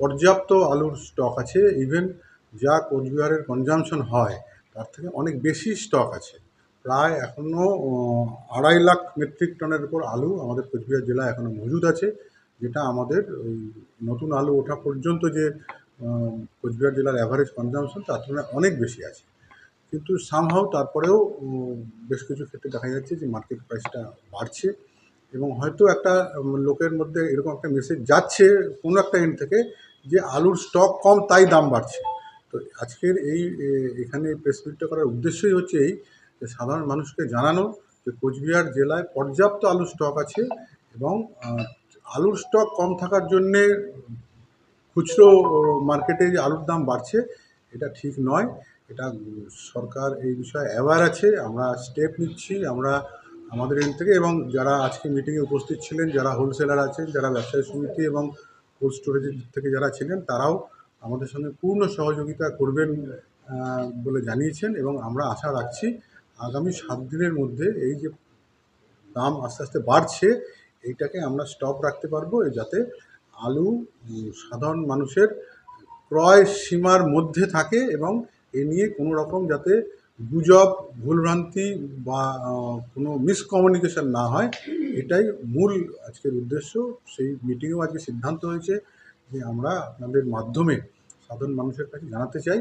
পর্যাপ্ত আলুর স্টক আছে ইভেন যা কোচবিহারের কনজামশন হয়, তার থেকে অনেক বেশি স্টক আছে। প্রায় এখনও আড়াই লাখ মেট্রিক টনের উপর আলু আমাদের কোচবিহার জেলায় এখনও মজুদ আছে, যেটা আমাদের ওই নতুন আলু ওঠা পর্যন্ত যে কোচবিহার জেলার অ্যাভারেজ কনজামশন তার তুলনায় অনেক বেশি আছে। কিন্তু সামহাও তারপরেও বেশ কিছু ক্ষেত্রে দেখা যাচ্ছে যে মার্কেট প্রাইসটা বাড়ছে। এবং হয়তো একটা লোকের মধ্যে এরকম একটা মেসেজ যাচ্ছে কোনো একটা এন্ড থেকে যে আলুর স্টক কম, তাই দাম বাড়ছে। তো আজকের এই এখানে প্রেস মিটটা করার উদ্দেশ্যই হচ্ছে এই যে সাধারণ মানুষকে জানানো যে কোচবিহার জেলায় পর্যাপ্ত আলুর স্টক আছে এবং আলুর স্টক কম থাকার জন্যে খুচরো মার্কেটে যে আলুর দাম বাড়ছে, এটা ঠিক নয়। এটা সরকার এই বিষয়ে অ্যাওয়ার আছে। আমরা স্টেপ নিচ্ছি। আমরা আমাদের এন্ড থেকে এবং যারা আজকে মিটিংয়ে উপস্থিত ছিলেন, যারা হোলসেলার আছেন, যারা ব্যবসায়ী সমিতি এবং কোল্ড স্টোরেজের থেকে যারা ছিলেন, তারাও আমাদের সঙ্গে পূর্ণ সহযোগিতা করবেন বলে জানিয়েছেন এবং আমরা আশা রাখছি আগামী সাত দিনের মধ্যে এই যে দাম আস্তে আস্তে বাড়ছে, এইটাকে আমরা স্টপ রাখতে পারব যাতে আলু সাধারণ মানুষের ক্রয় সীমার মধ্যে থাকে এবং এ নিয়ে কোনো রকম যাতে গুজব, ভুলভ্রান্তি বা কোনো মিসকমিউনিকেশন না হয়, এটাই মূল আজকের উদ্দেশ্য। সেই মিটিংয়েও আজকে সিদ্ধান্ত হয়েছে যে আমরা আপনাদের মাধ্যমে সাধারণ মানুষের কাছে জানাতে চাই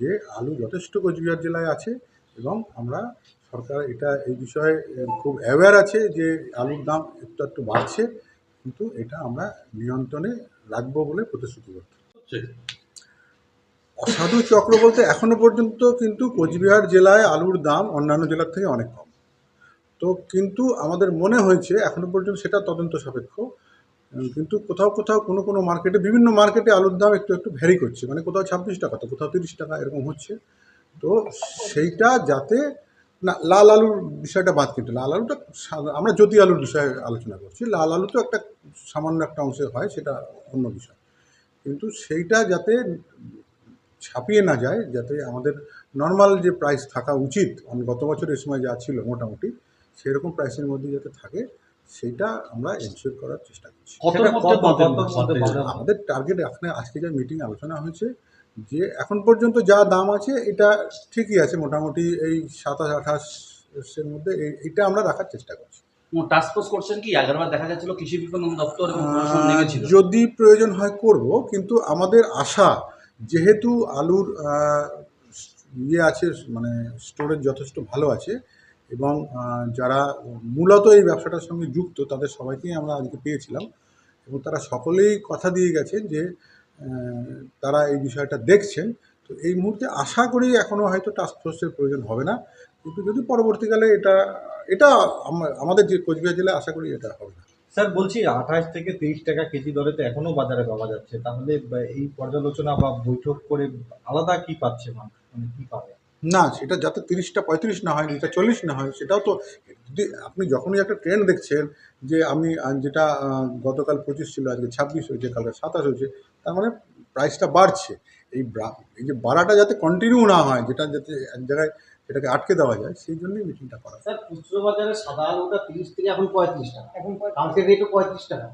যে আলু যথেষ্ট কোচবিহার জেলায় আছে এবং আমরা সরকার এটা এই বিষয়ে খুব অ্যাওয়্যার আছে যে আলুর দাম একটু একটু বাড়ছে, কিন্তু এটা আমরা নিয়ন্ত্রণে রাখব বলে প্রতিশ্রুতিবদ্ধ। অসাধু চক্র বলতে এখনও পর্যন্ত কিন্তু কোচবিহার জেলায় আলুর দাম অন্যান্য জেলার থেকে অনেক কম। তো কিন্তু আমাদের মনে হয়েছে, এখনও পর্যন্ত সেটা তদন্ত সাপেক্ষ কিন্তু কোথাও কোথাও কোনো কোনো মার্কেটে, বিভিন্ন মার্কেটে আলুর দাম একটু একটু ভ্যারি করছে মানে কোথাও ছাব্বিশ টাকা, তো কোথাও তিরিশ টাকা এরকম হচ্ছে। তো সেইটা যাতে, না, লাল আলুর বিষয়টা বাদ কিন্তু, লাল আলুটা আমরা জ্যোতি আলুর বিষয়ে আলোচনা করছি, লাল আলু তো একটা সামান্য একটা অংশে হয়, সেটা অন্য বিষয়। কিন্তু সেইটা যাতে ছাপিয়ে না যায় যাতে আমাদের নর্মাল যে প্রাইস থাকা উচিত গত বছরের সময় যা ছিল মোটামুটি সেরকম প্রাইসের মধ্যে যাতে থাকে সেটা আমরা এনশিওর করার চেষ্টা করছি। মধ্যে মধ্যে? আমাদের টার্গেট এখানে আজকে যে মিটিং আলোচনা হয়েছে যে এখন পর্যন্ত যা দাম আছে এটা ঠিকই আছে মোটামুটি এই সাতাশ আঠাশের মধ্যে এই- এইটা আমরা রাখার চেষ্টা করছি। টাস্ক করছেন কি? আগেরবার দেখা যাচ্ছিল কৃষি বিপণন দপ্তর যদি প্রয়োজন হয় করব কিন্তু আমাদের আশা যেহেতু আলুর ইয়ে আছে মানে স্টোরেজ যথেষ্ট ভালো আছে এবং যারা মূলত এই ব্যবসাটার সঙ্গে যুক্ত, তাদের সবাইকেই আমরা আজকে পেয়েছিলাম এবং তারা সকলেই কথা দিয়ে গেছেন যে তারা এই বিষয়টা দেখছেন। তো এই মুহূর্তে আশা করি এখনও হয়তো টাস্ক ফোর্সের প্রয়োজন হবে না। কিন্তু যদি পরবর্তীকালে এটা এটা আমাদের যে কোচবিহার জেলায় আশা করি এটা হবে না। স্যার, বলছি আঠাশ থেকে তিরিশ টাকা কেজি দরে তো এখনও বাজারে পাওয়া যাচ্ছে। তাহলে এই পর্যালোচনা বা বৈঠক করে আলাদা কি পাচ্ছে মানুষ? মানে কি পাবে? না, সেটা যাতে তিরিশটা পঁয়ত্রিশ না হয় যেটা চল্লিশ না হয়, সেটাও তো যদি আপনি যখনই একটা ট্রেন্ড দেখছেন যে আমি যেটা গতকাল পঁচিশ ছিল, আজকে ছাব্বিশ হয়েছে, কালকে সাতাশ হয়েছে, তার মানে প্রাইসটা বাড়ছে। এই এই যে বাড়াটা যাতে কন্টিনিউ না হয়, যেটা যাতে এক জায়গায় সেটাকে আটকে দেওয়া যায় সেই জন্যই মিটিংটা করা স্যার খুচরো বাজারে সাদা আলুটা তিরিশ থেকে এখন পঁয়ত্রিশ টাকা। এখন কালকে রেটও পঁয়ত্রিশ টাকা।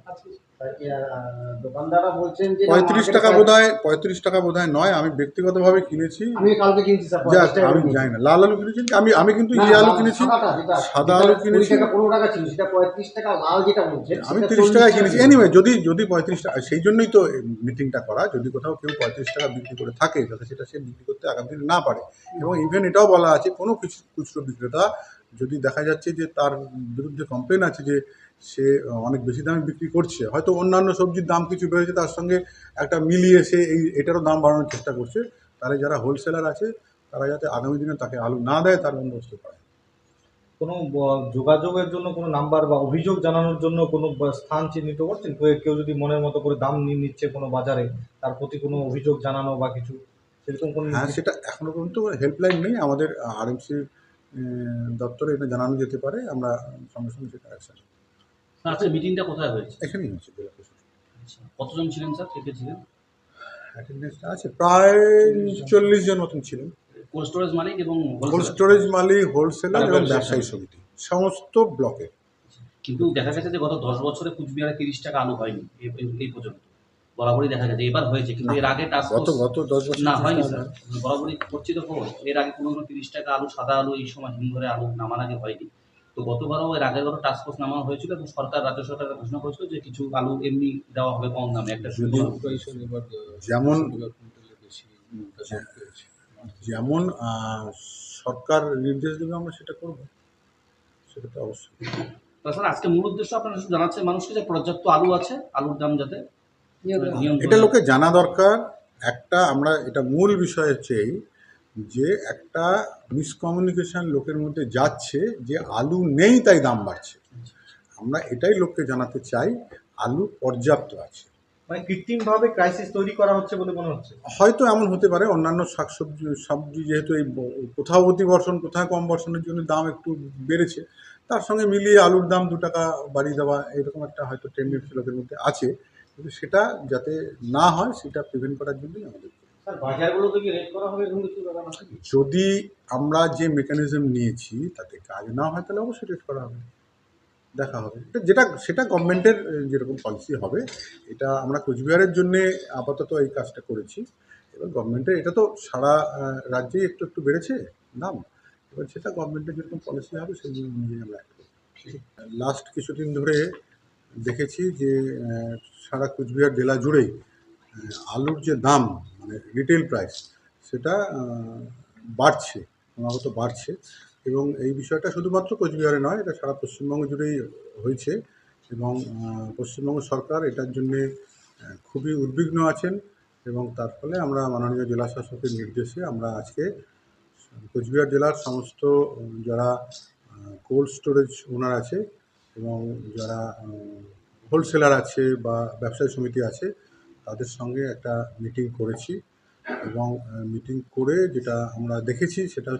দোকানদাররা বলছেন যে পঁয়ত্রিশ টাকা বোধ হয় পঁয়ত্রিশ টাকা বোধ হয় নয় আমি ব্যক্তিগতভাবে কিনেছি। আমি কালকে কিনছি স্যার যাক 35 টাকা আমি জানি না লাল আলু কিনেছি আমি আমি কিন্তু ইয়ে আলু কিনেছি সাদা আলু কিনেছি। পনেরো টাকা ছিল সেটা পঁয়ত্রিশ টাকা লাল যেটা বলছেন আমি তিরিশ টাকায় কিনেছি। এনিওয়ে যদি যদি পঁয়ত্রিশ টাকা সেই জন্যই তো মিটিংটা করা যদি কোথাও কেউ পঁয়ত্রিশ টাকা বিক্রি করে থাকে যাতে সেটা সে বিক্রি করতে আগামী দিনে না পারে। এবং ইভেন এটাও বলা আছে কোনো কিছু খুচরো বিক্রেতা। যদি দেখা যাচ্ছে যে তার বিরুদ্ধে কমপ্লেন আছে যে সে অনেক বেশি দামে বিক্রি করছে, হয়তো অন্যান্য সবজির দাম কিছু বেড়েছে, তার সঙ্গে একটা মিলিয়ে সে এই, এটারও দাম বাড়ানোর চেষ্টা করছে। তাহলে যারা হোলসেলার আছে, তারা যাতে আগামী দিনে তাকে আলু না দেয়, তার বন্দোবস্ত করে কোনো যোগাযোগের জন্য কোনো নাম্বার বা অভিযোগ জানানোর জন্য কোনো স্থান চিহ্নিত করছেন? কেউ যদি মনের মতো করে দাম নিয়ে নিচ্ছে কোনো বাজারে, তার প্রতি কোনো অভিযোগ জানানো বা কিছু? সেরকম কোনো হ্যাঁ সেটা এখনও পর্যন্ত হেল্পলাইন নেই। আমাদের আরএমসির দপ্তরে এটা জানানো যেতে পারে। আমরা সঙ্গে সঙ্গে সেটা অ্যাকশন আচ্ছা মিটিংটা কোথায় হয়েছে? এখানেই হয়েছে জেলা প্রশাসন। আচ্ছা, কতজন ছিলেন স্যার? কে কে ছিলেন? অ্যাটেন্ডেন্সটা আছে প্রায় চল্লিশ জন মতন ছিলেন। কোল্ড স্টোরেজ মালিক এবং কোল্ড স্টোরেজ মালিক হোলসেলার এবং ব্যবসায়ী সমিতি সমস্ত ব্লকে কিন্তু দেখা গেছে যে গত দশ বছরে কুচবিহারে তিরিশ টাকা আলু হয়নি এই পর্যন্ত। বরাবরই দেখা গেছে এবার হয়েছে কিন্তু এর আগে টাস্ক গত গত দশ বছর না হয়নি স্যার বরাবরই করছি তো খবর। এর আগে কোনো কোনো তিরিশ টাকা আলু সাদা আলু এই সময় হিমঘরে আলু নামার আগে হয়নি। তো গতবারও এর আগের বারও টাস্ক ফোর্স নামানো হয়েছিল এবং সরকার রাজ্য সরকার ঘোষণা করেছিল যে কিছু আলু এমনি দেওয়া হবে কম দামে। একটা যেমন যেমন সরকার নির্দেশ দেবে আমরা সেটা করব। সেটা তো অবশ্যই। তাছাড়া আজকে মূল উদ্দেশ্য আপনারা শুধু জানাচ্ছেন মানুষকে যে পর্যাপ্ত আলু আছে আলুর দাম যাতে এটা লোকে জানা দরকার। একটা আমরা এটা মূল বিষয় হচ্ছে এই যে একটা মিসকমিউনিকেশন লোকের মধ্যে যাচ্ছে যে আলু নেই তাই দাম বাড়ছে। আমরা এটাই লোককে জানাতে চাই আলু পর্যাপ্ত আছে। মানে কৃত্রিমভাবে ক্রাইসিস তৈরি করা হচ্ছে বলে মনে হচ্ছে? হয়তো এমন হতে পারে অন্যান্য শাকসবজি সবজি যেহেতু এই কোথাও অতি বর্ষণ কোথাও কম বর্ষণের জন্য দাম একটু বেড়েছে তার সঙ্গে মিলিয়ে আলুর দাম দু টাকা বাড়িয়ে দেওয়া এরকম একটা হয়তো টেন্ডেন্সি লোকের মধ্যে আছে। কিন্তু সেটা যাতে না হয় সেটা প্রিভেন্ট করার জন্যই আমাদের? যদি আমরা যে মেকানিজম নিয়েছি তাতে কাজ না হয় তাহলে অবশ্যই রেট করা হবে। দেখা হবে। এটা যেটা সেটা গভর্নমেন্টের যেরকম পলিসি হবে এটা আমরা কোচবিহারের জন্য আপাতত এই কাজটা করেছি। এবার গভর্নমেন্টের এটা তো সারা রাজ্যেই একটু একটু বেড়েছে দাম। এবার সেটা গভর্নমেন্টের যেরকম পলিসি হবে সেই অনুযায়ী আমরা লাস্ট কিছুদিন ধরে দেখেছি যে সারা কোচবিহার জেলা জুড়েই আলুর যে দাম মানে রিটেল প্রাইস সেটা বাড়ছে, ক্রমাগত বাড়ছে। এবং এই বিষয়টা শুধুমাত্র কোচবিহারে নয়, এটা সারা পশ্চিমবঙ্গ জুড়েই হয়েছে এবং পশ্চিমবঙ্গ সরকার এটার জন্যে খুবই উদ্বিগ্ন আছেন এবং তার ফলে আমরা মাননীয় জেলা শাসকের নির্দেশে আমরা আজকে কোচবিহার জেলার সমস্ত, যারা কোল্ড স্টোরেজ ওনার আছে এবং যারা হোলসেলার আছে বা ব্যবসায়ী সমিতি আছে, তাদের সঙ্গে একটা মিটিং করেছি এবং মিটিং করে যেটা আমরা দেখেছি সেটা